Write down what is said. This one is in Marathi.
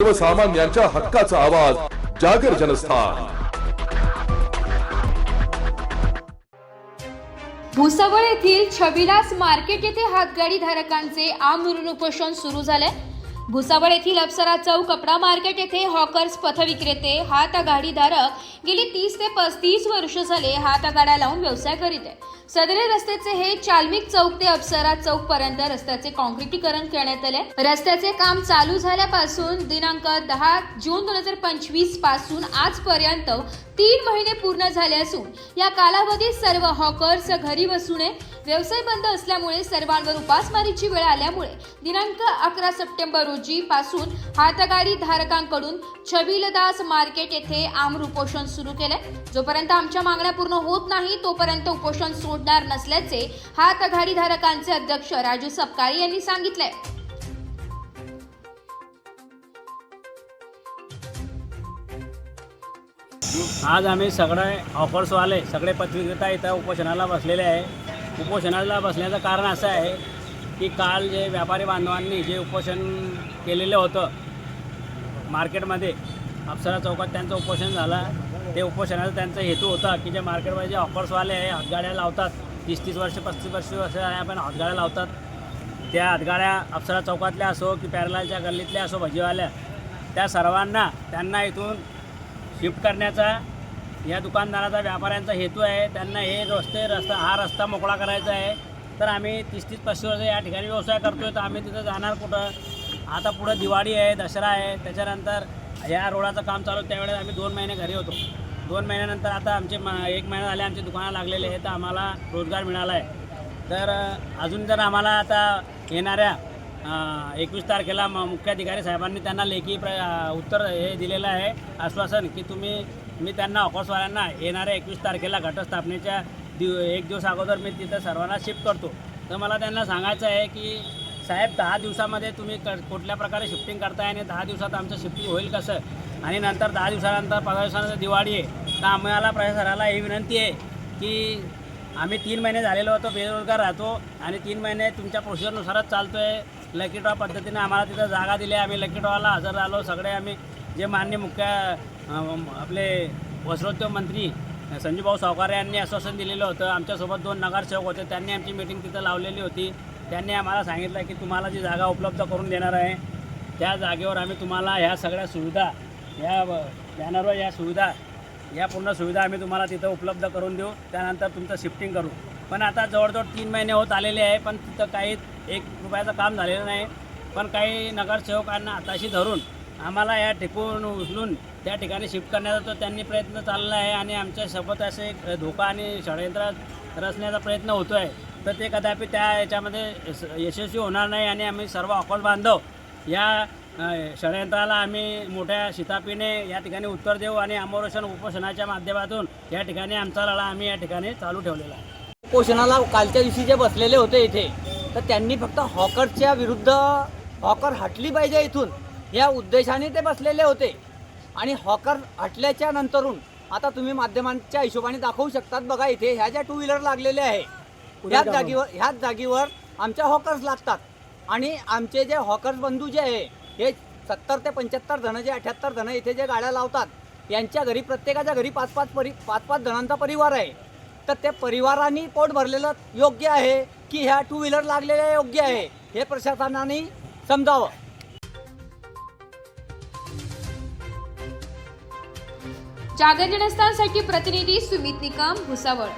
सर्वसामान्यांच्या हक्काचा आवाज जागर जनस्थान. भुसावळ येथील छबिलास मार्केट येथे हातगाडी धारकांचे आमरण उपोषण सुरू झाले भुसावळ येथील अप्सरा चौक कपडा मार्केट येथे हॉकर्स पथविक्रेते हात आघाडी धारक गेली तीस ते पस्तीस वर्ष झाले हात आघाड्या लावून व्यवसाय करीत आहे सदरे रस्त्याचे हे चालमिक चौक ते अप्सरा चौक पर्यंत रस्त्याचे कॉन्क्रिटीकरण करण्यात आले. रस्त्याचे काम चालू झाल्यापासून दिनांक दहा जून दोन हजार पंचवीसपासून आजपर्यंत तीन महिने पूर्ण झाले असून या कालावधीत सर्व हॉकर्स घरी बसूने व्यवसाय बंद असल्यामुळे सर्वांवर उपासमारीची वेळ आल्यामुळे दिनांक अकरा सप्टेंबर रोजी पासून हातगाडी धारकांकडून छबिलदास मार्केट येथे आमर उपोषण सुरू केलंय जोपर्यंत आमच्या मागण्या पूर्ण होत नाही तोपर्यंत उपोषण सोडणार नसल्याचे हात आघाडीधारकांचे अध्यक्ष राजू सपकाळे यांनी सांगितले आज आम्ही सगळे ऑफर्सवाले सगळे पत्रिकेता इथं उपोषणाला बसलेले आहे. उपोषणाला बसण्याचं कारण असं आहे की काल जे व्यापारी बांधवांनी जे उपोषण केलेलं होतं मार्केटमध्ये अप्सरा चौकात त्यांचं उपोषण झालं. ते उपोषणाचा त्यांचा हेतू होता की जे मार्केटमध्ये जे ऑफर्सवाले आहे हातगाड्या लावतात तीस तीस वर्ष पस्तीस वर्ष वर्ष आपण हातगाड्या लावतात. त्या हातगाड्या अप्सरा चौकातल्या असो की पॅरलालच्या गल्लीतल्या असो भजीवाल्या त्या सर्वांना त्यांना इथून शिफ्ट करण्याचा या दुकानदाराचा व्यापाऱ्यांचा हेतू आहे. त्यांना हे रस्ते रस्ता हा रस्ता मोकळा करायचा आहे. तर आम्ही तीस तीस पस्तीस वर्ष या ठिकाणी व्यवसाय करतो आहे तर आम्ही तिथं जाणार कुठं? आता पुढं दिवाळी आहे दसरा आहे. त्याच्यानंतर या रोडाचं काम चालू त्यावेळेस आम्ही दोन महिने घरी होतो. दोन महिन्यानंतर आता आमचे म एक महिना झाले आमची दुकानं लागलेले आहे तर आम्हाला रोजगार मिळाला आहे तर अजून जर आम्हाला आता येणाऱ्या एकवीस तारखेला म मुख्याधिकारी साहेबांनी त्यांना लेखी प्र उत्तर हे दिलेलं आहे आश्वासन की तुम्ही मी त्यांना ऑफर्सवाल्यांना येणाऱ्या एकवीस तारखेला घटस्थापनेच्या दिव एक दिवस अगोदर मी तिथं सर्वांना शिफ्ट करतो. तर मला त्यांना सांगायचं आहे की साहेब दहा दिवसामध्ये तुम्ही क कुठल्या प्रकारे शिफ्टिंग करताय आणि दहा दिवसात आमचं शिफ्टिंग होईल कसं? आणि नंतर दहा दिवसानंतर पंधरा दिवसानंतर दिवाळी आहे. तर आम्हाला प्रशासनाला ही विनंती आहे की आम्ही तीन महिने झालेलो होतो बेरोजगार राहतो आणि तीन महिने तुमच्या प्रोसिजरनुसारच चालतो आहे लकी ड्रॉ पद्धतीने आम्हाला तिथं जागा दिली आम्ही लकी ड्रॉला हजर राहिलो. सगळे आम्ही जे मान्य मुख्य आपले वस्त्रोद्योग मंत्री संजूभाऊ सावकारे यांनी आश्वासन दिलेलं होतं. आमच्यासोबत दोन नगरसेवक होते. त्यांनी आमची मीटिंग तिथं लावलेली होती. त्यांनी आम्हाला सांगितलं की तुम्हाला जी जागा उपलब्ध करून देणार आहे त्या जागेवर आम्ही तुम्हाला ह्या सगळ्या सुविधा या बॅनरवर या सुविधा या पूर्ण सुविधा आम्ही तुम्हाला तिथं उपलब्ध करून देऊ. त्यानंतर तुमचं शिफ्टिंग करू. पण आता जवळजवळ तीन महिने होत आलेले आहे पण तिथं काही एक रुपयाचं काम झालेलं नाही. पण काही नगरसेवकांना हाताशी धरून आम्हाला या ठिकून उचलून त्या ठिकाणी शिफ्ट करण्याचा तो त्यांनी प्रयत्न चालला आहे आणि आमच्यासोबत असे धोका आणि षडयंत्र रचण्याचा प्रयत्न होतो आहे तर ते कदापि त्या याच्यामध्ये यश- यशस्वी होणार नाही आणि आम्ही सर्व अकोल बांधव या षडयंत्राला आम्ही मोठ्या शितापीने या ठिकाणी उत्तर देऊ आणि अमोरेशन उपोषणाच्या माध्यमातून या ठिकाणी आमचा लढा आम्ही या ठिकाणी चालू ठेवलेला आहे. उपोषणाला कालच्या दिवशी जे बसलेले होते इथे तर त्यांनी फक्त हॉकरच्या विरुद्ध हॉकर हटली पाहिजे इथून या उद्देशाने ते बसलेले होते. आणि हॉकर हटल्याच्या नंतरून आता तुम्ही माध्यमांच्या हिशोबाने दाखवू शकतात बघा इथे ह्या ज्या टू व्हीलर लागलेल्या आहे ह्याच जागेवर ह्याच जागेवर आमच्या हॉकर्स लागतात. आणि आमचे जे हॉकर्स बंधू जे आहे हे सत्तर ते पंच्याहत्तर जण जे अठ्याहत्तर जण इथे जे गाड्या लावतात यांच्या घरी प्रत्येकाच्या घरी पाच पाच परि पाच पाच जणांचा परिवार आहे. तर त्या परिवारांनी पोट भरलेलं योग्य आहे की ह्या टू व्हीलर लागलेल्या योग्य आहे हे प्रशासनाने समजावं. जागर जनस्थानसाठी प्रतिनिधी सुमित निकम भुसावळ.